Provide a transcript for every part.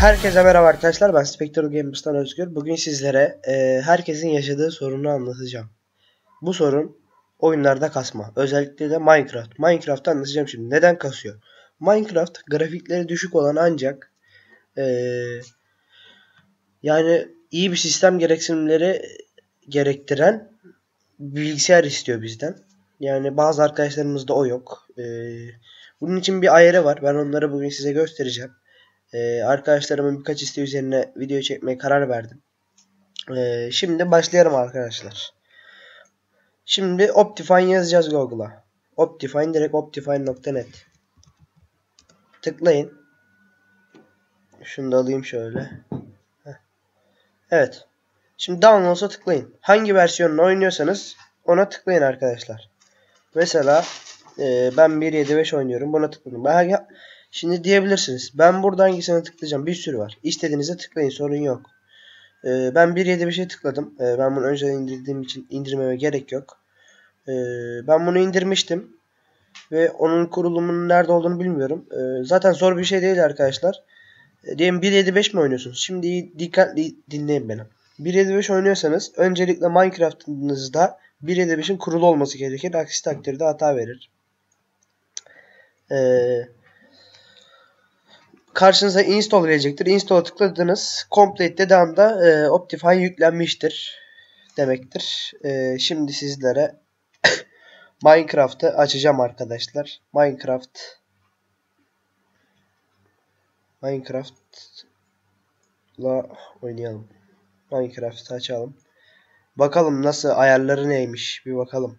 Herkese merhaba arkadaşlar ben Spectral Gamers'tan Özgür. Bugün sizlere e, herkesin yaşadığı sorunu anlatacağım. Bu sorun oyunlarda kasma. Özellikle de Minecraft. Minecraft'ı anlatacağım şimdi. Neden kasıyor? Minecraft grafikleri düşük olan ancak e, yani iyi bir sistem gereksinimleri gerektiren bilgisayar istiyor bizden. Yani bazı arkadaşlarımızda o yok. E, bunun için bir ayarı var. Ben onları bugün size göstereceğim. Ee, arkadaşlarımın birkaç isteği üzerine video çekmeye karar verdim. Ee, şimdi başlayalım arkadaşlar. Şimdi Optifine yazacağız Google'a. Optifine direkt optifine.net Tıklayın. Şunu da alayım şöyle. Evet. Şimdi downloads'a tıklayın. Hangi versiyonunu oynuyorsanız ona tıklayın arkadaşlar. Mesela e, ben 1.7.5 oynuyorum. Buna tıkladım. Ben Şimdi diyebilirsiniz. Ben burada hangisine tıklayacağım? Bir sürü var. İstediğinize tıklayın. Sorun yok. Ee, ben 1.7.5'e tıkladım. Ee, ben bunu önceden indirdiğim için indirmeme gerek yok. Ee, ben bunu indirmiştim. Ve onun kurulumunun nerede olduğunu bilmiyorum. Ee, zaten zor bir şey değil arkadaşlar. Ee, diyelim 1.7.5 mi oynuyorsunuz? Şimdi dikkatli dinleyin beni. 1.7.5 oynuyorsanız öncelikle Minecraft'ınızda 1.7.5'in kurulu olması gerekir. Aksi takdirde hata verir. Eee karşınıza install gelecektir. Install'a tıkladınız. Complete dediği anda e, Optifine yüklenmiştir demektir. E, şimdi sizlere Minecraft'ı açacağım arkadaşlar. Minecraft Minecraft'la oynayalım. Minecraft'ı açalım. Bakalım nasıl ayarları neymiş bir bakalım.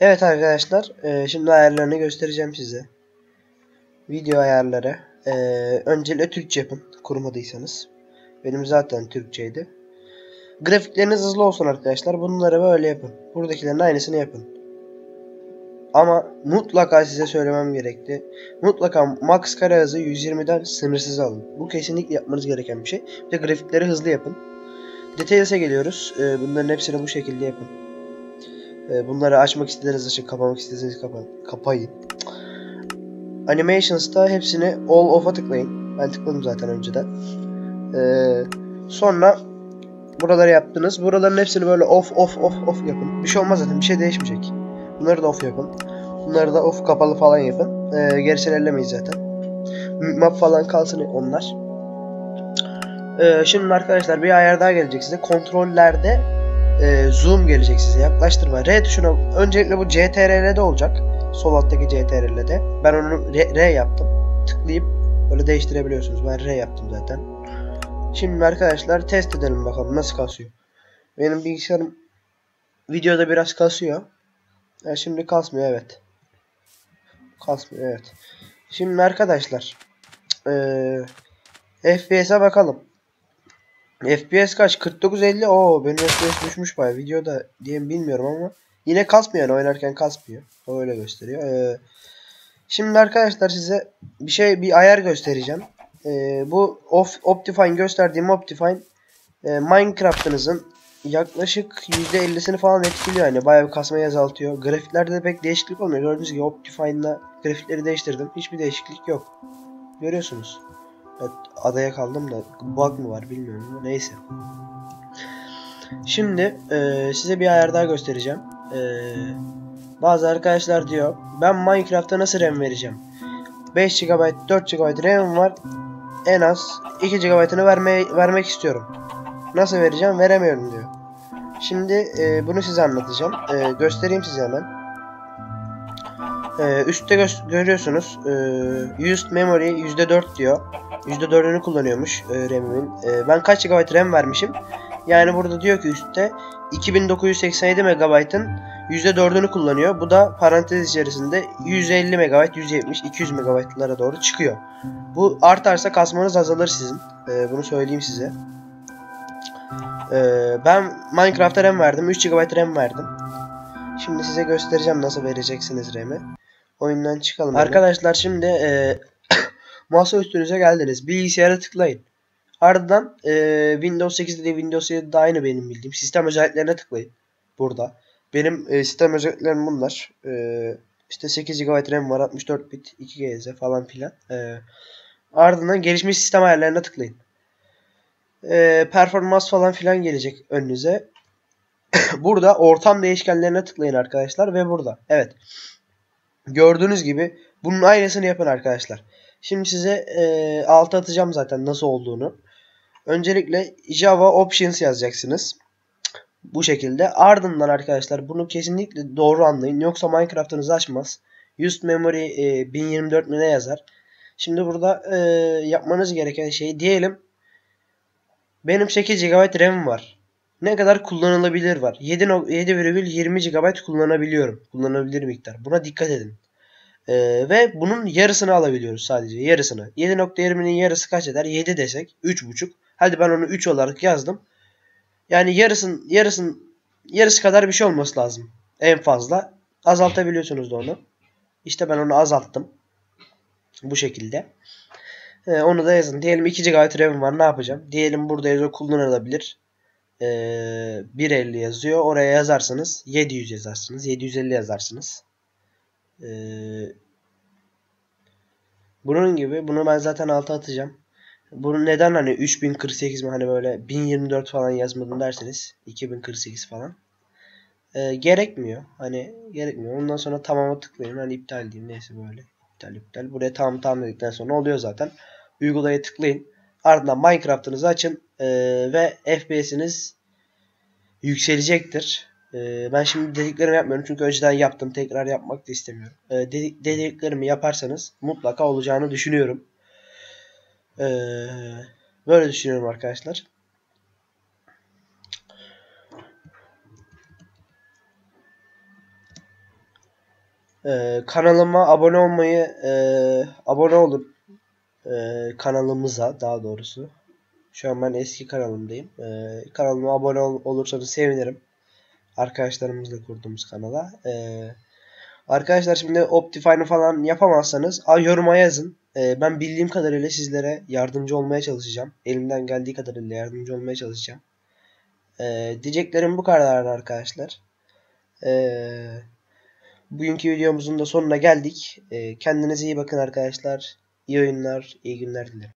Evet arkadaşlar e, şimdi ayarlarını göstereceğim size. Video ayarları. E, öncelikle Türkçe yapın kurmadıysanız. Benim zaten Türkçeydi. Grafikleriniz hızlı olsun arkadaşlar. Bunları böyle yapın. Buradakilerin aynısını yapın. Ama mutlaka size söylemem gerekti. Mutlaka max kare hızı 120'den sınırsız alın. Bu kesinlikle yapmanız gereken bir şey. Bir de grafikleri hızlı yapın. Details'e geliyoruz. E, bunların hepsini bu şekilde yapın. Ee, bunları açmak istediğiniz açın, kapamak istediğiniz kapa kapayın. Animations'ta hepsini all off'a tıklayın. Ben tıkladım zaten önceden. Ee, sonra buraları yaptınız. Buraların hepsini böyle off off off off yapın. Bir şey olmaz zaten bir şey değişmeyecek. Bunları da off yapın. Bunları da off kapalı falan yapın. Ee, gerisini ellemeyiz zaten. Map falan kalsın onlar. Ee, şimdi arkadaşlar bir ayar daha gelecek size. Kontrollerde e, zoom gelecek size yaklaştırma. R tuşuna öncelikle bu CTRL'de olacak. Sol alttaki CTRL'de. Ben onu R, R yaptım. Tıklayıp böyle değiştirebiliyorsunuz. Ben R yaptım zaten. Şimdi arkadaşlar test edelim bakalım nasıl kasıyor. Benim bilgisayarım videoda biraz kasıyor. Yani şimdi kasmıyor evet. Kasmıyor evet. Şimdi arkadaşlar ee, FPS'e bakalım. FPS kaç? 49-50. Oo benim FPS düşmüş baya. Videoda diyeyim bilmiyorum ama yine kasmıyor oynarken kasmıyor. O öyle gösteriyor. Ee, şimdi arkadaşlar size bir şey bir ayar göstereceğim. Ee, bu of, Optifine gösterdiğim Optifine e, Minecraft'ınızın yaklaşık %50'sini falan etkiliyor yani bayağı bir kasmayı azaltıyor. Grafiklerde de pek değişiklik olmuyor. Gördüğünüz gibi Optifine'la grafikleri değiştirdim. Hiçbir değişiklik yok. Görüyorsunuz. Evet, adaya kaldım da bug mı var bilmiyorum neyse. Şimdi e, size bir ayar daha göstereceğim. E, bazı arkadaşlar diyor ben Minecraft'ta nasıl RAM vereceğim? 5 GB 4 GB RAM var. En az 2 GB'ını vermek istiyorum. Nasıl vereceğim? Veremiyorum diyor. Şimdi e, bunu size anlatacağım. E, göstereyim size hemen. E, üstte gö görüyorsunuz. E, used memory %4 diyor. %4'ünü kullanıyormuş e, RAM'imin. E, ben kaç GB RAM vermişim? Yani burada diyor ki üstte 2987 MB'ın %4'ünü kullanıyor. Bu da parantez içerisinde 150 MB, 170, 200 MB'lara doğru çıkıyor. Bu artarsa kasmanız azalır sizin. E, bunu söyleyeyim size. E, ben Minecraft'a RAM verdim. 3 GB RAM verdim. Şimdi size göstereceğim nasıl vereceksiniz RAM'i. Oyundan çıkalım. Arkadaşlar şimdi e, masa üstünüze geldiniz. Bilgisayara tıklayın. Ardından e, Windows 8'de de Windows 7'de aynı benim bildiğim. Sistem özelliklerine tıklayın. Burada. Benim e, sistem özelliklerim bunlar. E, İşte 8 GB RAM var, 64 bit, 2 GHz falan filan. Ee, ardından gelişmiş sistem ayarlarına tıklayın. Ee, performans falan filan gelecek önünüze. burada ortam değişkenlerine tıklayın arkadaşlar ve burada. Evet. Gördüğünüz gibi bunun aynısını yapın arkadaşlar. Şimdi size e, altı atacağım zaten nasıl olduğunu. Öncelikle Java Options yazacaksınız. Bu şekilde. Ardından arkadaşlar bunu kesinlikle doğru anlayın. Yoksa Minecraft'ınızı açmaz. Used Memory e, 1024 mi ne yazar. Şimdi burada e, yapmanız gereken şey diyelim. Benim 8 GB RAM var. Ne kadar kullanılabilir var. 7,20 GB kullanabiliyorum. Kullanılabilir miktar. Buna dikkat edin. Ee, ve bunun yarısını alabiliyoruz sadece. Yarısını. 7.20'nin yarısı kaç eder? 7 desek. 3.5. Hadi ben onu 3 olarak yazdım. Yani yarısın yarısın yarısı kadar bir şey olması lazım. En fazla. Azaltabiliyorsunuz da onu. İşte ben onu azalttım. Bu şekilde. Ee, onu da yazın. Diyelim 2 GB RAM var. Ne yapacağım? Diyelim burada yazıyor kullanılabilir. Ee, 1.50 yazıyor. Oraya yazarsanız 700 yazarsınız. 750 yazarsınız. Ee, bunun gibi. Bunu ben zaten alta atacağım. Bunu neden hani 3048 mi hani böyle 1024 falan yazmadım derseniz 2048 falan. Ee, gerekmiyor. Hani gerekmiyor. Ondan sonra tamama tıklayın. Hani iptal diyeyim. Neyse böyle. İptal iptal. Buraya tamam tamam dedikten sonra oluyor zaten. Uygulaya tıklayın. Ardından Minecraft'ınızı açın. Ee, ve FPS'iniz yükselecektir. Ee, ben şimdi dediklerimi yapmıyorum. Çünkü önceden yaptım. Tekrar yapmak da istemiyorum. Dedik, dediklerimi yaparsanız mutlaka olacağını düşünüyorum. Böyle düşünüyorum arkadaşlar. Kanalıma abone olmayı e, abone olun e, kanalımıza daha doğrusu. Şu an ben eski kanalımdayım. E, kanalıma abone ol, olursanız sevinirim. Arkadaşlarımızla kurduğumuz kanala. E, arkadaşlar şimdi Optifine'ı falan yapamazsanız a, yoruma yazın. E, ben bildiğim kadarıyla sizlere yardımcı olmaya çalışacağım. Elimden geldiği kadarıyla yardımcı olmaya çalışacağım. E, diyeceklerim bu kadar arkadaşlar. Eee Bugünkü videomuzun da sonuna geldik. Kendinize iyi bakın arkadaşlar. İyi oyunlar, iyi günler dilerim.